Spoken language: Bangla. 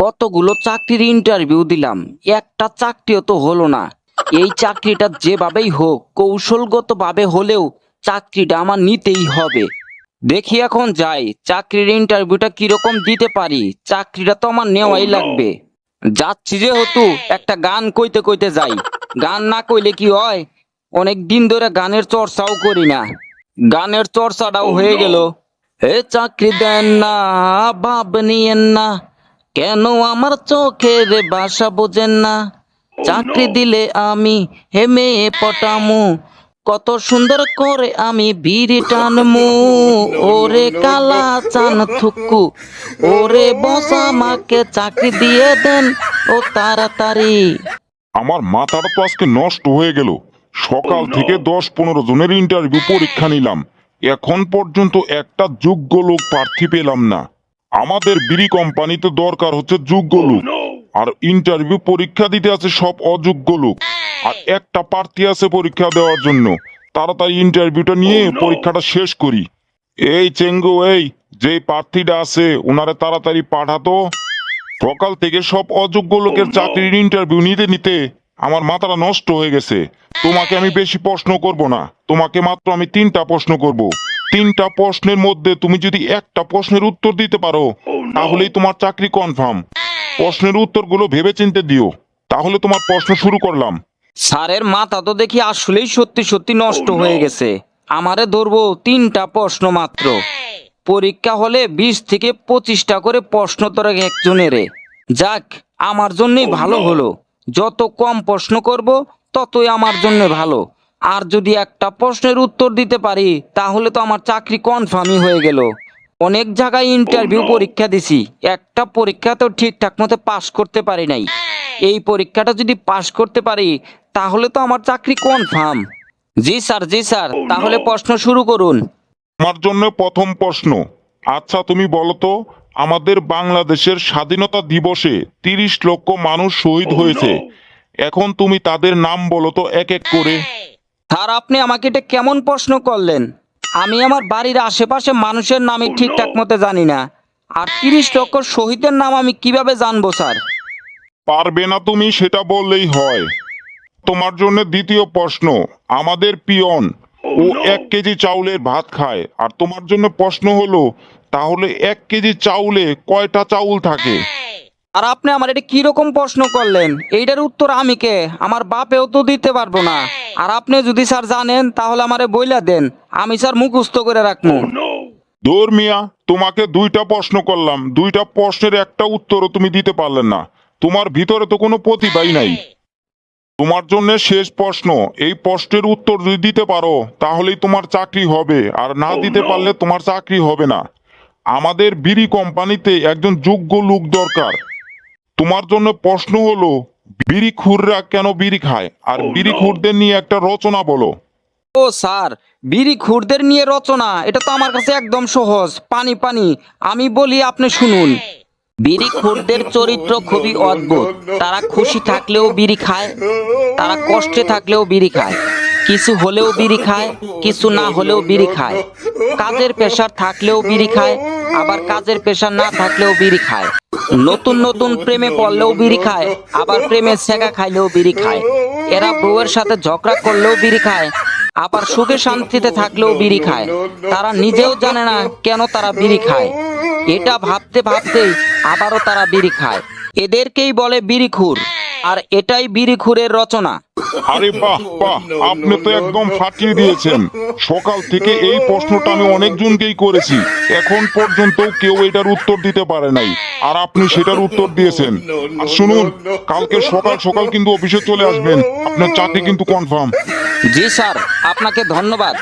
কতগুলো চাকরির ইন্টারভিউ দিলাম? একটা চাকরিও তো হলো না। এই চাকরিটা যেভাবেই হোক, কৌশলগতভাবে হলেও চাকরিটা আমার নিতেই হবে। দেখি এখন যাই, চাকরির ইন্টারভিউটা কীরকম দিতে পারি? চাকরিটা তো আমার নেওয়াই লাগবে। যাচ্ছি যেহেতু, একটা গান কইতে কইতে যাই। গান না কইলে কি হয়? অনেক দিন ধরে গানের চর্চাও করি না। গানের চর্চাটাও হয়ে গেল। এ চাকরি দেন না, ভাব নিয়েন না। কেন আমার চোখের বাসা বোঝেন না? চাকরি দিলে আমি হেমে পটামু। কত সুন্দর করে আমি বিড়ি টানমু। ওরে কালা চান থুকু। ওরে বসা আমাকে চাকরি দিয়ে দেন ও তাড়াতাড়ি। আমার মাথাটা তো আজকে নষ্ট হয়ে গেল। সকাল থেকে দশ পনেরো জনের ইন্টারভিউ পরীক্ষা নিলাম। এখন পর্যন্ত একটা যোগ্য লোক প্রার্থী পেলাম না। আমাদের বিড়ি কোম্পানিতে দরকার হচ্ছে যোগ্য লোক। আর ইন্টারভিউ পরীক্ষা দিতে আছে সব অযোগ্য লোক। আর একটা প্রার্থী আছে পরীক্ষা দেওয়ার জন্য। তাড়াতাড়ি ইন্টারভিউটা নিয়ে পরীক্ষাটা শেষ করি। এই চেঙ্গু এই যে প্রার্থীটা আছে ওনারে তাড়াতাড়ি পাঠাতো। সকাল থেকে সব অযোগ্য লোকের চাকরির ইন্টারভিউ নিতে নিতে আমার মাথাটা নষ্ট হয়ে গেছে। তোমাকে আমি বেশি প্রশ্ন করব না। তোমাকে মাত্র আমি তিনটা প্রশ্ন করব। তিনটা প্রশ্নের মধ্যে তুমি যদি একটা প্রশ্নের উত্তর দিতে পারো তাহলেই তোমার চাকরি কনফার্ম প্রশ্নের উত্তরগুলো ভেবে চিনতে দিও। তাহলে তোমার প্রশ্ন শুরু করলাম। স্যারের মাথা তো দেখি আসলেই সত্যি সত্যি নষ্ট হয়ে গেছে। আমারে ধরবো তিনটা প্রশ্ন মাত্র। পরীক্ষা হলে বিশ থেকে পঁচিশটা করে প্রশ্ন তোরা একজনেরে। যাক আমার জন্যই ভালো হলো। যত কম প্রশ্ন করব ততই আমার জন্য ভালো। আর যদি একটা প্রশ্নের উত্তর দিতে পারি তাহলে তো আমার চাকরি কনফার্মই হয়ে গেল। অনেক জায়গায় ইন্টারভিউ পরীক্ষা দিছি একটা পরীক্ষা তো ঠিকঠাক মতো পাশ করতে পারি নাই। এই পরীক্ষাটা যদি পাশ করতে পারি তাহলে তো আমার চাকরি কনফার্ম জি স্যার জি স্যার তাহলে প্রশ্ন শুরু করুন। আমার জন্য প্রথম প্রশ্ন। আচ্ছা তুমি বলো তো আমাদের বাংলাদেশের স্বাধীনতা দিবসে তিরিশ লক্ষ মানুষ শহীদ হয়েছে। এখন তুমি তাদের নাম বলো তো এক এক করে। স্যার আপনি আমাকে এটা কেমন প্রশ্ন করলেন? আমি আমার বাড়ির আশেপাশে মানুষের নামই ঠিকঠাক মতো জানি না। আর তিরিশ লক্ষ শহীদের নাম আমি কীভাবে জানব স্যার? পারবে না তুমি সেটা বললেই হয়। তোমার জন্য দ্বিতীয় প্রশ্ন আমাদের পিয়ন ও এক কেজি চাউলের ভাত খায়। আর তোমার জন্য প্রশ্ন হলো তাহলে এক কেজি চাউলে কয়টা চাউল থাকে? আর আপনি আমার এটা কীরকম প্রশ্ন করলেন? এইটার উত্তর আমি কে? আমার বাপেও তো দিতে পারব না। আর আপনি যদি স্যার জানেন তাহলে আমারে বইলা দেন। আমি স্যার মুখস্থ করে রাখব দৌর মিয়া তোমাকে দুইটা প্রশ্ন করলাম। দুইটা প্রশ্নের একটা উত্তরও তুমি দিতে পারলে না। তোমার ভিতরে তো কোনো প্রতিভাই নাই। তোমার জন্য শেষ প্রশ্ন। এই প্রশ্নের উত্তর যদি দিতে পারো তাহলেই তোমার চাকরি হবে। আর না দিতে পারলে তোমার চাকরি হবে না। আমাদের বিড়ি কোম্পানিতে একজন যোগ্য লোক দরকার। তোমার জন্য প্রশ্ন হলো বিড়ি খুররা কেন বিড়ি খায়? আর বিড়ি খুরদের নিয়ে একটা রচনা বলো। ও স্যার বিড়ি খুরদের নিয়ে রচনা এটা তো আমার কাছে একদম সহজ। পানি পানি আমি বলি আপনি শুনুন। বিড়ি খুরদের চরিত্র খুবই অদ্ভুত। তারা খুশি থাকলেও বিড়ি খায় তারা কষ্টে থাকলেও বিড়ি খায়। কিছু হলেও বিড়ি খায় কিছু না হলেও বিড়ি খায়। কাজের পেশার থাকলেও বিড়ি খায় আবার কাজের পেশার না থাকলেও বিড়ি খায়। নতুন নতুন প্রেমে পড়লেও বিড়ি খায়, আবার প্রেমে সেগা খাইলেও বিড়ি খায়। এরা বউয়ের সাথে ঝগড়া করলেও বিড়ি খায়, আবার সুখে শান্তিতে থাকলেও বিড়ি খায়। তারা নিজেও জানে না কেন তারা বিড়ি খায়। এটা ভাবতে ভাবতেই আবারও তারা বিড়ি খায়। এদেরকেই বলে বিড়িখুর, আর এটাই বিড়িখুরের রচনা। আরে বাহ বাহ আপনি তো একদম ফাটিয়ে দিয়েছেন। সকাল থেকে এই প্রশ্নটা আমি অনেকজনকেই করেছি। এখন পর্যন্ত কেউ এটার উত্তর দিতে পারে নাই। আর আপনি সেটার উত্তর দিয়েছেন। আর শুনুন কালকে সকাল সকাল কিন্তু অফিসে চলে আসবেন। আপনার চাকরি কিন্তু কনফার্ম জি স্যার আপনাকে ধন্যবাদ।